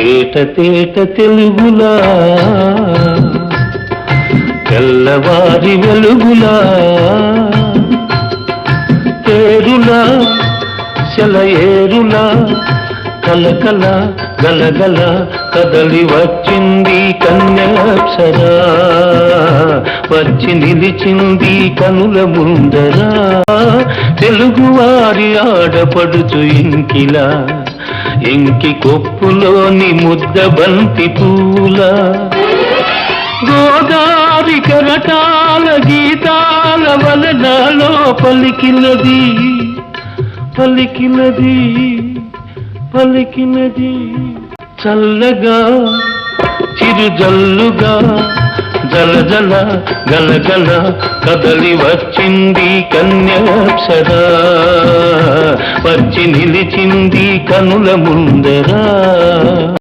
తేట తేట తెలుగులా తెల్లవారి వెలుగులా. తేరులా సెలయేరులా కలకల గలగల కదలి వచ్చింది కన్యలప్సరా వచ్చి నిలిచింది కనుల ముందరా. తెలుగువారి ఆడపడుచు ఇంకిలా. ఇంకి కొప్పులోని ముద్ద బంతి పూలా. గోదారి కరటాల గీతాల వలనాలో పలికినది పలికినది పలికినది చల్లగా చిరుజల్లుగా జల జల గలగల కదలి వచ్చింది కన్యాప్సరా వచ్చి నిలిచింది కనుల ముందరా.